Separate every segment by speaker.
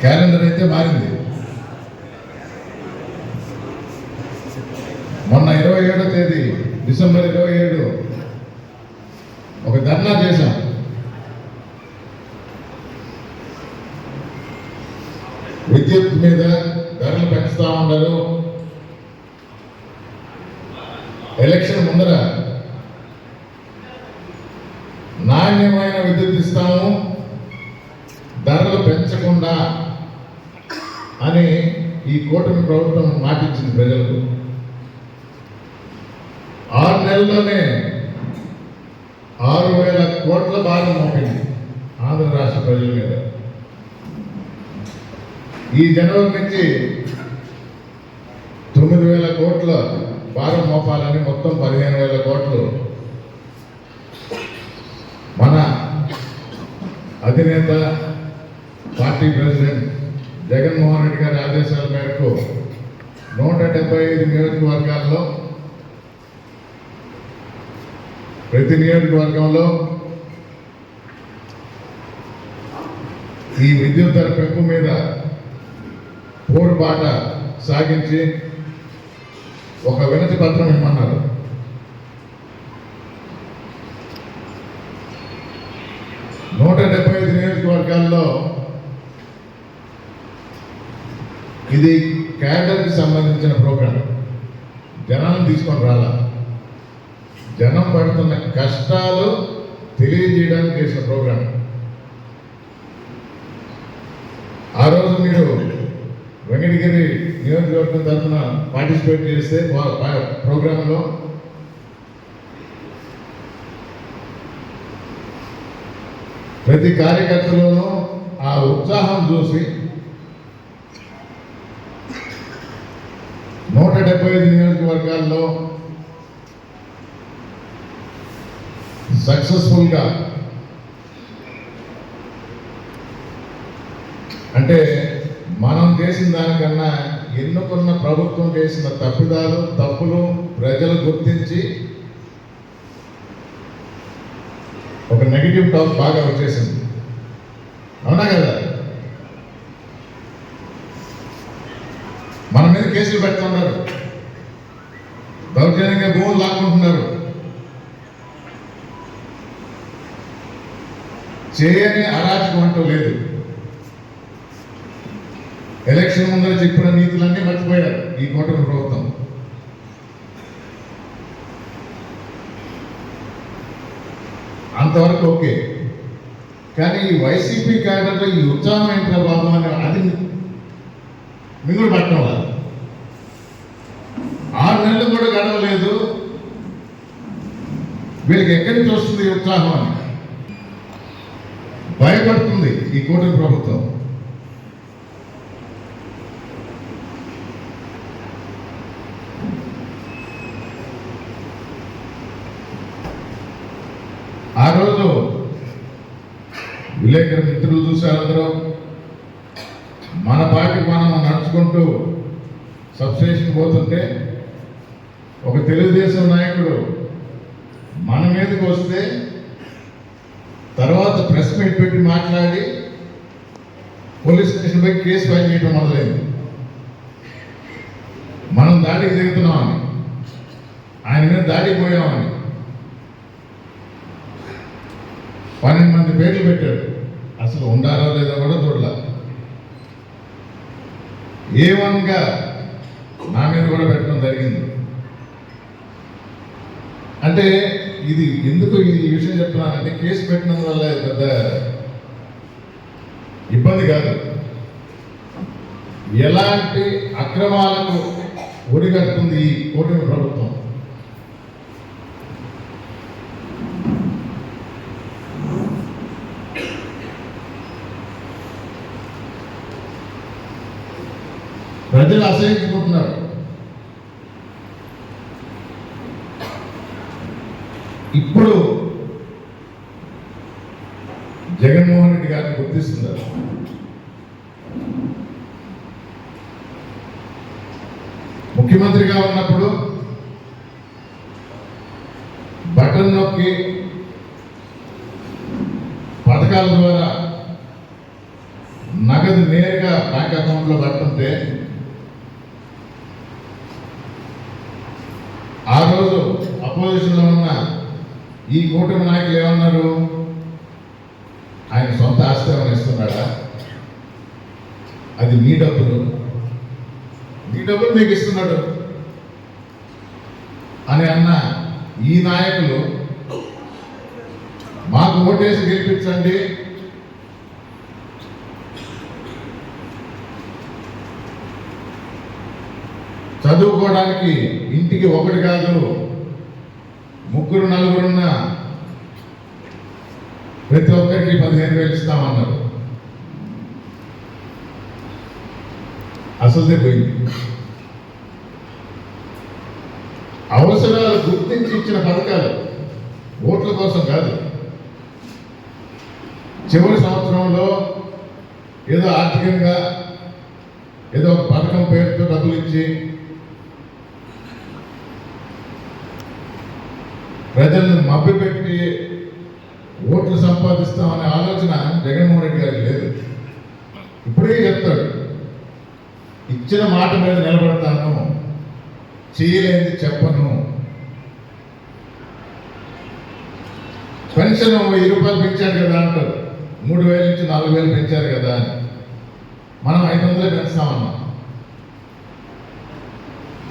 Speaker 1: Calendar అయితే మారింది. మొన్న ఇరవై ఏడో తేదీ డిసెంబర్ ఇరవై ఏడు ఒక ధర్నా చేశాం విద్యుత్ మీద ధరలు పెంచుతా ఉండరు ఎలక్షన్ ముందర నాణ్యమైన విద్యుత్ ఇస్తాము ధరలు పెంచకుండా అని ఈ కూటమి ప్రభుత్వం మాటిచ్చింది ప్రజలకు. ఆరు నెలల్లోనే ఆరు వేల కోట్ల భారం మోపింది ఆంధ్ర రాష్ట్ర ప్రజల మీద. ఈ జనవరి నుంచి తొమ్మిది వేల కోట్ల భారం మోపాలని మొత్తం పదిహేను వేల కోట్లు మన అధినేత పార్టీ ప్రెసిడెంట్ జగన్మోహన్ రెడ్డి గారి ఆదేశాల మేరకు నూట డెబ్బై ఐదు నియోజకవర్గాల్లో ప్రతి నియోజకవర్గంలో ఈ విద్యుత్ ధర పెంపు మీద పోరుబాట సాగించి ఒక వినతి పత్రం ఇమ్మన్నారు. నూట డెబ్బై ఐదు నియోజకవర్గాల్లో ఇది క్యాడర్కి సంబంధించిన ప్రోగ్రాం. జనం తీసుకొని రాలా. జనం పడుతున్న కష్టాలు తెలియజేయడానికి చేసిన ప్రోగ్రాం. ఆ రోజు మీరు వెంకటగిరి నియోజకవర్గం తరఫున పార్టిసిపేట్ చేస్తే ప్రోగ్రాంలో ప్రతి కార్యకర్తలోనూ ఆ ఉత్సాహం చూసి నూట డెబ్బై ఐదు నియోజకవర్గాల్లో సక్సెస్ఫుల్గా అంటే మనం చేసిన దానికన్నా ఎన్నుకున్న ప్రభుత్వం చేసిన తప్పిదాలు తప్పులు ప్రజలు గుర్తించి ఒక నెగిటివ్ టాక్ బాగా వచ్చేసింది. అవునా కదా? మన మీద కేసులు పెడుతున్నారు దౌర్జన్యంగా భూములు లాక్కుంటున్నారు. చేయని అరాచకం అంటూ లేదు. ఎలక్షన్ ముందర చెప్పిన నీతులన్నీ మర్చిపోయారు ఈ కూటమి ప్రభుత్వం. అంతవరకు ఓకే. కానీ ఈ వైసీపీ క్యాడర్లో ఈ ఉత్సాహం ఏంట్రా బాబు అని అది పెట్టడం పట్టడం వాళ్ళు ఆరు నెలలు కూడా గడవలేదు వీళ్ళకి ఎక్కడి నుంచి వస్తుంది ఉత్సాహం? అని భయపడుతుంది ఈ కూటమి ప్రభుత్వం. ఆ రోజు విలేకరు మిత్రులు చూశారు అందరూ. మన పార్టీ మనం నడుచుకుంటూ సబ్స్టేషన్ పోతుంటే ఒక తెలుగుదేశం నాయకుడు వస్తే తర్వాత ప్రెస్ మీట్ పెట్టి మాట్లాడి పోలీస్ స్టేషన్ పోయి కేసు ఫైల్ చేయడం మొదలైంది. మనం దాడికి దిగుతున్నామని ఆయన మీద దాడికి పోయామని పన్నెండు మంది పేర్లు పెట్టాడు. అసలు ఉండాలా లేదా కూడా చూడాల. ఏ వన్గా నా మీద కూడా పెట్టడం జరిగింది. అంటే ఇది ఎందుకు ఈ విషయం చెప్తున్నానంటే కేసు పెట్టినందు వల్ల పెద్ద ఇబ్బంది కాదు. ఎలాంటి అక్రమాలకు ఒడిగడుతుంది ఈ కూటమి ప్రభుత్వం? ప్రజలు అసహించుకుంటున్నారు. ఆ రోజు అపోజిషన్లో ఉన్న ఈ కూటమి నాయకులు ఏమన్నారు? ఆయన సొంత ఆస్తి ఇస్తున్నాడా? అది మీ డబ్బులు. మీ డబ్బులు మీకు ఇస్తున్నాడు. అని అన్న ఈ నాయకులు మాకు ఓటేసి గెలిపించండి. చదువుకోవడానికి ఇంటికి ఒకటి కాదు ముగ్గురు నలుగురున్న ప్రతి ఒక్కరికి పదిహేను వేలు ఇస్తామన్నారు. అసలుదే పోయింది. అవసరాలు గుర్తించి ఇచ్చిన పథకాలు ఓట్ల కోసం కాదు. చివరి సంవత్సరంలో ఏదో ఆర్థికంగా ఏదో ఒక పథకం పేరుతో డబ్బులు ఇచ్చి ప్రజలను మభ్యపెట్టి ఓట్లు సంపాదిస్తామనే ఆలోచన జగన్మోహన్ రెడ్డి గారికి లేదు. ఇప్పుడే చెప్తాడు ఇచ్చిన మాట మీద నిలబడతాను చేయలేని చెప్పను. పెన్షన్ వెయ్యి రూపాయలు పెంచారు కదా అంటారు. మూడు వేల నుంచి నాలుగు వేలు పెంచారు కదా అని. మనం ఐదు వందలే పెంచుతామన్నాం.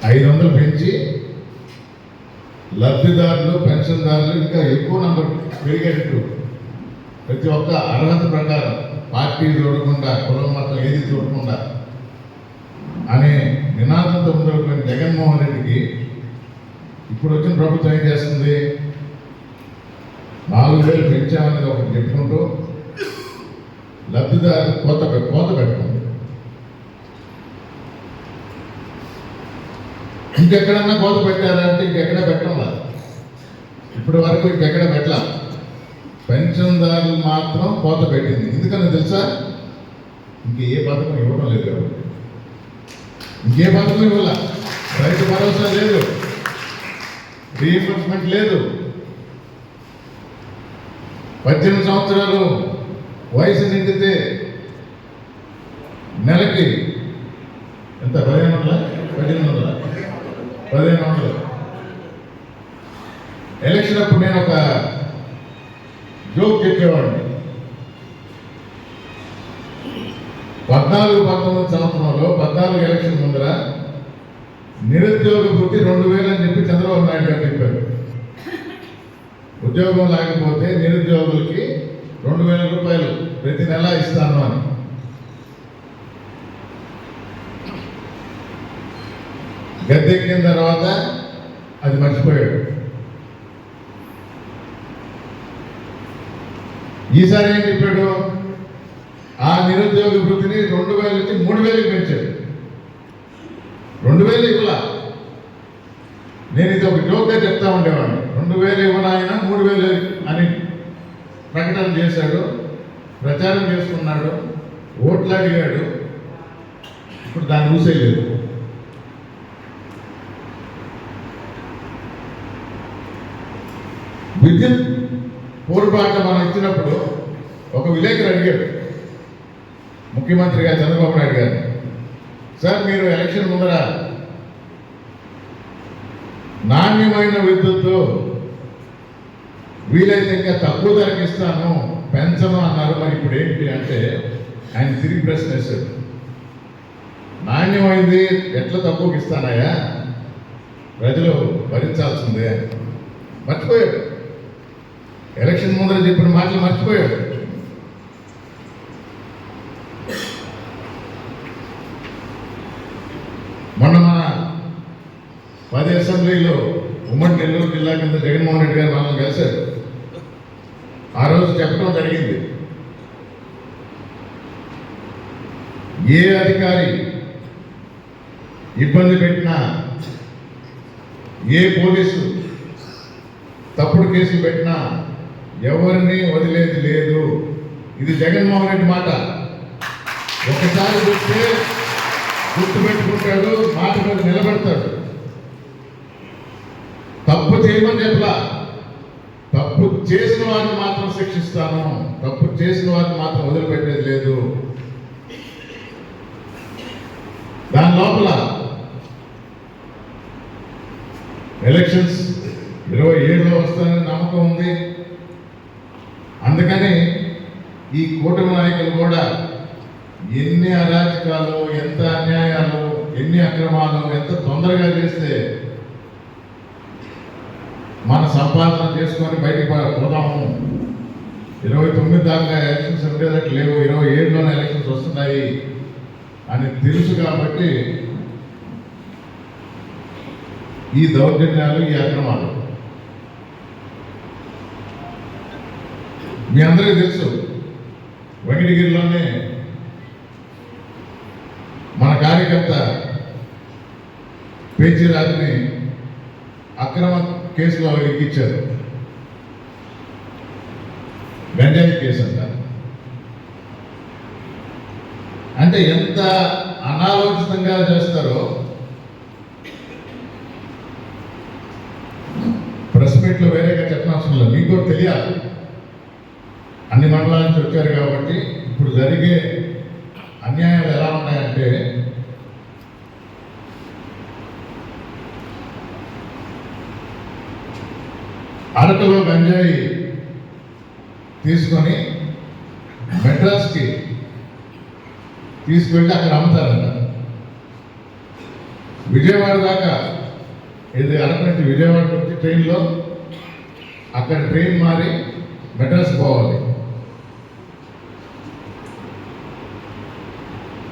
Speaker 1: ఐదు వందలు పెంచి లబ్ధిదారులు పెన్షన్దారులు ఇంకా ఎక్కువ నంబర్ పెరిగేటట్టు ప్రతి ఒక్క అర్హత ప్రకారం పార్టీ చూడకుండా కులం మతం ఏది చూడకుండా అనే నినాదంతో ఉండకపోయిన జగన్మోహన్ రెడ్డికి ఇప్పుడు వచ్చిన ప్రభుత్వం ఏం చేస్తుంది? నాలుగు వేలు పెంచామనేది ఒకటి చెప్పుకుంటూ లబ్ధిదారులు కోత పె- కోత పెట్టుకుంది ఇంకెక్కడన్నా కోత పెట్టారంటే ఇంకెక్కడ పెట్టాల ఇప్పటి వరకు ఇంకెక్కడ పెట్టాల పెన్షన్దారులు మాత్రం కోత పెట్టింది. ఎందుకని తెలుసా? ఇంక ఏ పథకం ఇవ్వడం లేదు కాబట్టి. ఇంకే పథకం ఇవ్వాల? రైతు భరోసా లేదు. రీఎంబర్స్మెంట్ లేదు. పద్దెనిమిది సంవత్సరాలు వయసు నిండితే నెలకి ఎంత? పదిహేను వందల? పద్దెనిమిది వందల? పదిహేను వందలు. ఎలక్షన్ అప్పుడు నేను ఒక జోక్ చెప్పేవాడిని. పద్నాలుగు పంతొమ్మిది సంవత్సరంలో పద్నాలుగు ఎలక్షన్ ముందర నిరుద్యోగ వృత్తి రెండు వేలు అని చెప్పి చంద్రబాబు నాయుడు గారు చెప్పారు. ఉద్యోగం లేకపోతే నిరుద్యోగులకి రెండు వేల రూపాయలు ప్రతి నెల ఇస్తాను అని. గద్దెక్కిన తర్వాత అది మర్చిపోయాడు. ఈసారి ఏం చెప్పాడు? ఆ నిరుద్యోగ వృత్తిని రెండు వేల నుంచి మూడు వేలకు పెంచాడు. రెండు వేలు ఇవ్వలా. నేను ఇది ఒక జోక్గా చెప్తా ఉండేవాడిని. రెండు వేలు ఇవ్వనాయన మూడు వేలు అని ప్రకటన చేశాడు. ప్రచారం చేసుకున్నాడు. ఓట్లు అడిగాడు. ఇప్పుడు దాన్ని ఊసేయలేదు. విద్యుత్ పూర్వపాట మనం ఇచ్చినప్పుడు ఒక విలేకరు అడిగాడు ముఖ్యమంత్రిగా చంద్రబాబు నాయుడు గారు సార్ మీరు ఎలక్షన్ ముందర నాణ్యమైన విద్యుత్తు వీలైతే ఇంకా తక్కువ ధరకు ఇస్తాను పెంచను అన్నారు. మరి ఇప్పుడు ఏంటి అంటే ఆయన తిరిగి ప్రశ్న వేశాడు నాణ్యమైంది ఎట్లా తక్కువకి ఇస్తానయ్యా? ప్రజలు భరించాల్సిందే మర్చిపోయాడు. ఎలక్షన్ ముందర చెప్పిన మాటలు మర్చిపోయాడు. మొన్న మన పది అసెంబ్లీలో ఉమ్మడి నెల్లూరు జిల్లా కింద జగన్మోహన్ రెడ్డి గారు మనల్ని కలిశారు. ఆ రోజు చెప్పడం జరిగింది. ఏ అధికారి ఇబ్బంది పెట్టినా ఏ పోలీసు తప్పుడు కేసులు పెట్టినా ఎవరిని వదిలేది లేదు. ఇది జగన్మోహన్ రెడ్డి మాట. ఒకసారి గుర్తు గుర్తుపెట్టుకుంటాడు మాట మీద నిలబడతాడు. తప్పు చేయమని చెప్పలా. తప్పు చేసిన వారిని మాత్రం శిక్షిస్తాను. తప్పు చేసిన వారిని మాత్రం వదిలిపెట్టేది లేదు. దాని లోపల ఎలక్షన్స్ ఇరవై ఏడులో వస్తానని నమ్మకం ఉంది. అందుకని ఈ కూటమి నాయకులు కూడా ఎన్ని అరాచకాలు ఎంత అన్యాయాలు ఎన్ని అక్రమాలు ఎంత తొందరగా చేస్తే మన సంపాదన చేసుకొని బయటికి పోదాము. ఇరవై తొమ్మిది దాకా ఎలక్షన్స్ ఉండేటట్టు లేవు. ఇరవై ఏడులోనే ఎలక్షన్స్ వస్తున్నాయి అని తెలుసు కాబట్టి ఈ దౌర్జన్యాలు ఈ అక్రమాలు మీ అందరికీ తెలుసు వెంకటగిరిలోనే మన కార్యకర్త పేచీరాజుని అక్రమ కేసులో ఎక్కించారు గంజాయి కేసు అంట. అంటే ఎంత అనాలోచితంగా చేస్తారో ప్రెస్ మీట్లో వేరేగా చెప్పనవసరం లేదు. మీకు కూడా తెలియాలి. అన్ని మండలాల నుంచి వచ్చారు కాబట్టి ఇప్పుడు జరిగే అన్యాయాలు ఎలా ఉన్నాయంటే అరకులో గంజాయి తీసుకొని మెడ్రాస్కి తీసుకువెళ్ళి అక్కడ అమ్ముతారంట. విజయవాడ దాకా ఇది అరకు నుంచి విజయవాడకి వచ్చి ట్రైన్లో అక్కడ ట్రైన్ మారి మెడ్రాస్ పోవాలి.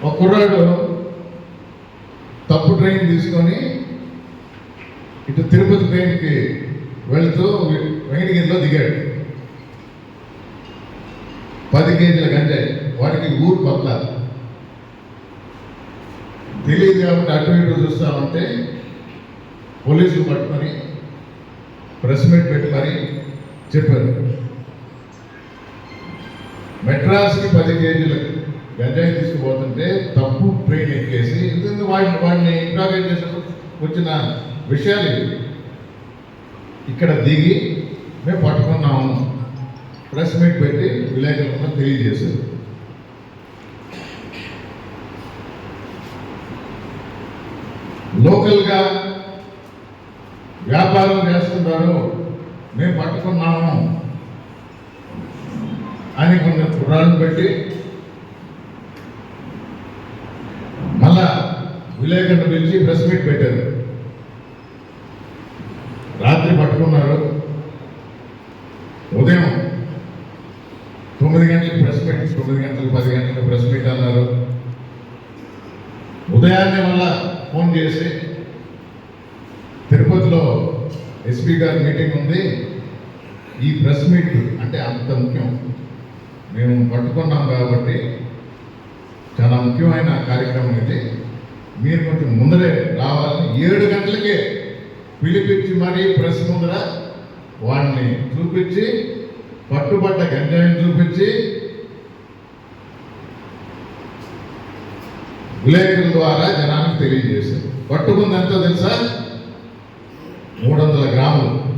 Speaker 1: ఒక కుర్రాడు తప్పు ట్రైన్ తీసుకొని ఇటు తిరుపతి ట్రైన్కి వెళుతూ వె- వెంకటగిరిలో దిగాడు. పది కేజీల గంజాయి. వాడికి ఊరు పట్ల తెలియదు కాబట్టి అటు ఇటు చూస్తామంటే పోలీసులు పట్టుకొని ప్రెస్ మీట్ పెట్టి మరి చెప్పారు. మెడ్రాస్కి పది కేజీల గంజాయి తీసుకుపోతుంటే తప్పు ట్రైన్ ఎక్కేసి ఎందుకంటే వాడిని వాడిని ఇంట్రాగేట్ చేసినప్పుడు వచ్చిన విషయాలు ఇవి. ఇక్కడ దిగి మేము పట్టుకున్నాము. ప్రెస్ మీట్ పెట్టి విలేకరులకు తెలియజేశారు. లోకల్గా వ్యాపారం చేస్తున్నారు మేము పట్టుకున్నాము. అని కొన్ని కుర్రాళ్ళు పెట్టి మళ్ళా విలేకరులు పిలిచి ప్రెస్ మీట్ పెట్టారు. రాత్రి పట్టుకున్నారు. ఉదయం తొమ్మిది గంటలకు ప్రెస్ మీట్ తొమ్మిది గంటలకు పది గంటలకు ప్రెస్ మీట్ అన్నారు. ఉదయాన్నే మళ్ళా ఫోన్ చేసి తిరుపతిలో ఎస్పీ గారి మీటింగ్ ఉంది. ఈ ప్రెస్ మీట్ అంటే అంత ముఖ్యం. మేము పట్టుకున్నాం కాబట్టి చాలా ముఖ్యమైన కార్యక్రమం ఇది. మీరు కొంచెం ముందరే రావాలని ఏడు గంటలకే పిలిపించి మరీ ప్రెస్ ముందర వాడిని చూపించి పట్టుబడ్డ గంజాయిని చూపించి విలేకరుల ద్వారా జనానికి తెలియజేశారు. పట్టుకుంది ఎంత తెలుసా? మూడు వందల గ్రాములు.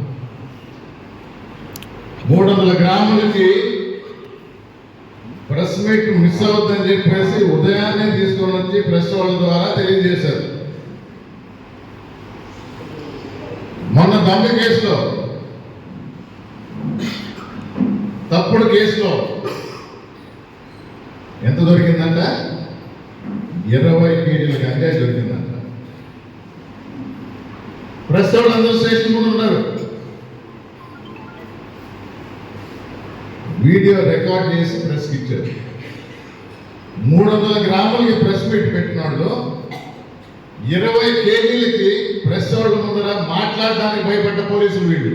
Speaker 1: మూడు వందల గ్రాములకి ప్రెస్ మీట్ మిస్ అవద్దని చెప్పేసి ఉదయాన్నే తీసుకొని వచ్చి ప్రెస్ వాళ్ళ ద్వారా తెలియజేశారు. మొన్న దొంగ కేసులో తప్పుడు కేసులో ఎంత దొరికిందంట? ఇరవై కేజీల గంజాయి దొరికిందంట. ప్రెస్ వాళ్ళందరూ స్టేషన్ వీడియో రికార్డ్ చేసి ప్రెస్కి ఇచ్చారు. మూడు వందల గ్రాములకి ప్రెస్ మీట్ పెట్టిన ఇరవై కేజీలకి ప్రెస్ వాళ్ళ ముందర మాట్లాడడానికి భయపడ్డ పోలీసులు వీళ్ళు.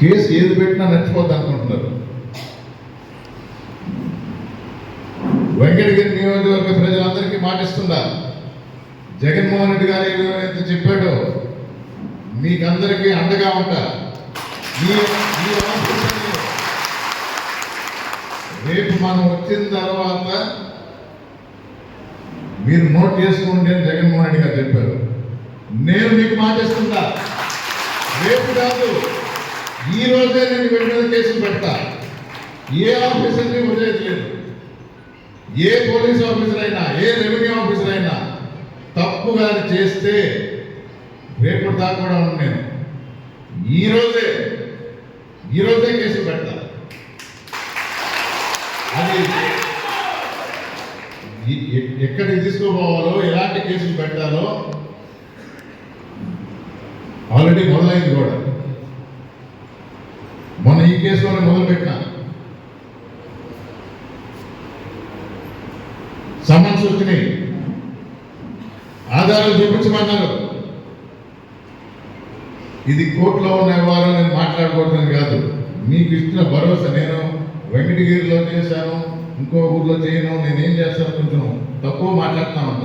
Speaker 1: కేసు ఏది పెట్టినా నచ్చిపోద్ది అనుకుంటున్నారు. వెంకటగిరి నియోజకవర్గ ప్రజలందరికీ మాటిస్తుందా? జగన్మోహన్ రెడ్డి గారు ఎంత చెప్పాడో. మీకందరికీ అండగా ఉంటా రేపు మనం వచ్చిన తర్వాత మీరు నోట్ చేసుకోండి అని జగన్మోహన్ రెడ్డి గారు చెప్పారు. నేను మీకు మాటేస్తుంటా రేపు కాదు ఈ రోజే నేను వీడి మీద కేసులు పెడతా. ఏ ఆఫీసర్ని వదిలేదు లేదు ఏ పోలీస్ ఆఫీసర్ అయినా ఏ రెవెన్యూ ఆఫీసర్ అయినా తప్పు గారు చేస్తే రేపటి దాకా కూడా ఉన్నాను నేను. ఈ రోజే ఈ రోజే పెడతా. అది ఎక్కడికి తీసుకోపోవాలో ఎలాంటి కేసులు పెట్టాలో ఆల్రెడీ మొదలైంది కూడా. మొన్న ఈ కేసులోనే మొదలుపెట్టినా. సమన్స్ వచ్చినాయి. ఆధారాలు చూపించమన్నారు. ఇది కోర్టులో ఉన్న వారు నేను మాట్లాడుకోవడం కాదు. మీకు ఇచ్చిన భరోసా నేను వెంకటగిరిలో చేశాను ఇంకో ఊర్లో చేయను నేనేం చేస్తాను కొంచెం తక్కువ మాట్లాడుతామంట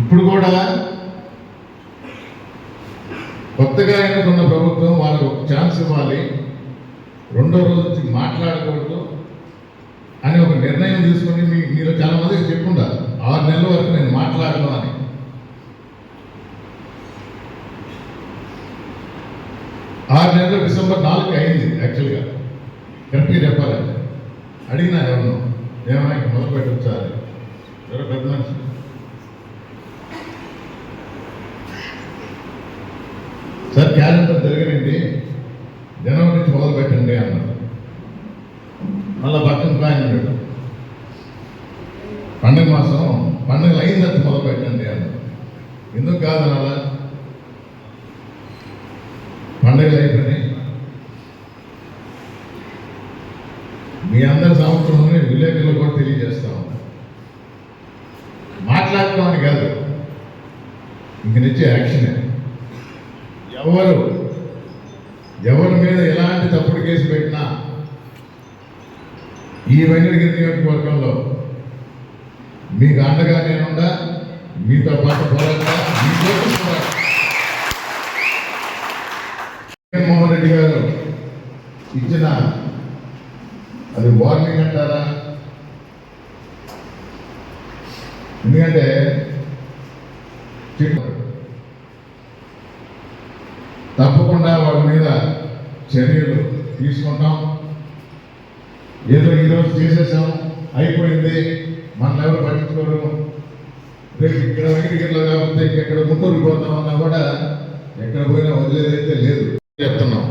Speaker 1: ఇప్పుడు కూడా కొత్తగా ఎన్నుకున్న ప్రభుత్వం వాళ్ళకు ఒక ఛాన్స్ ఇవ్వాలి రెండో రోజు నుంచి మాట్లాడకూడదు అని ఒక నిర్ణయం తీసుకొని మీ మీరు చాలా మందికి ఆరు నెలల వరకు నేను మాట్లాడను అని. ఆరు నెలలు డిసెంబర్ నాలుగు అయింది యాక్చువల్గా కరెక్ట్గా చెప్పాలంటే అడిగినా ఎవరు ఏమైనా ఇంక మొదలు పెట్టచ్చా ఎవరో పెద్ద మనిషి. సార్ క్యాలెండర్ తిరగనండి జనవరి నుంచి మొదలు పెట్టండి అన్నారు. మళ్ళా పక్కన ప్లాన్ ఉన్నాడు పండుగ మాసం పండుగలు అయిన తర్వాత మొదలు పెట్టండి అన్నారు. ఎందుకు కాదు అలా పండుగలు అయిపోయినాయి మీ అందరి సంవత్సరంలోనే విలేకరులు కూడా తెలియజేస్తా ఉంటాం మాట్లాడటం అని కాదు ఇంక నుంచి యాక్షనే ఎవరు ఎవరి మీద ఎలాంటి తప్పుడు కేసు పెట్టినా ఈ వెంకటగిరి నియోజకవర్గంలో మీకు అండగా నేనుండా మీతో పాటు పోరాటం మీకోసం పోరాటా జగన్మోహన్ రెడ్డి గారు ఇచ్చిన అది వార్నింగ్ అంటారా? ఎందుకంటే తప్పకుండా వాళ్ళ మీద చర్యలు తీసుకుంటాం. ఏదో ఈరోజు చేసేసాము అయిపోయింది మన ఎవరు పట్టించుకోరు రేపు ఇక్కడ వెంకటగిరిలో కాకపోతే ఇక్కడ గుంటూరు పోతామన్నా కూడా ఎక్కడ పోయినా వదిలేదైతే లేదు చెప్తున్నాం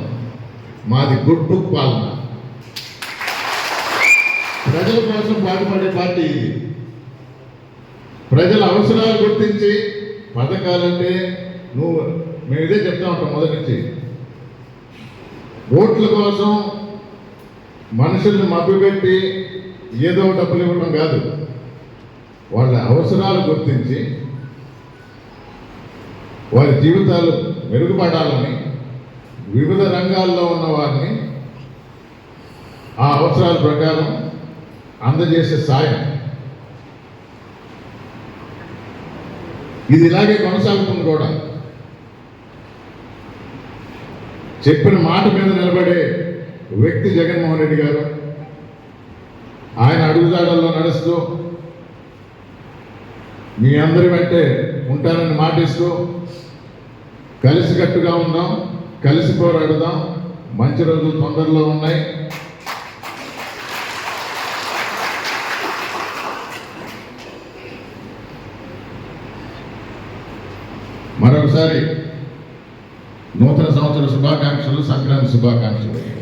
Speaker 1: మాది గుడ్ బుక్ పాలన ప్రజల కోసం పాటుపడే పార్టీ ఇది. ప్రజల అవసరాలు గుర్తించి పథకాలంటే నువ్వు మేము ఇదే చెప్తా ఉంటాం మొదటి నుంచి. ఓట్ల కోసం మనుషుల్ని మభ్యపెట్టి ఏదో డబ్బులు ఇవ్వడం కాదు. వాళ్ళ అవసరాలు గుర్తించి వారి జీవితాలు మెరుగుపడాలని వివిధ రంగాల్లో ఉన్న వారిని ఆ అవసరాల ప్రకారం అందజేసే సాయం. ఇది ఇలాగే కొనసాగుతుంది కూడా. చెప్పిన మాట మీద నిలబడే వ్యక్తి జగన్మోహన్ రెడ్డి గారు ఆయన అడుగుజాడల్లో నడుస్తూ మీ అందరి వెంటే ఉంటానని మాటిస్తూ కలిసికట్టుగా ఉందాం. కలిసి పోరాడుదాం. మంచి రోజులు తొందరలో ఉన్నాయి. మరొకసారి నూతన సంవత్సర శుభాకాంక్షలు సంక్రాంతి శుభాకాంక్షలు.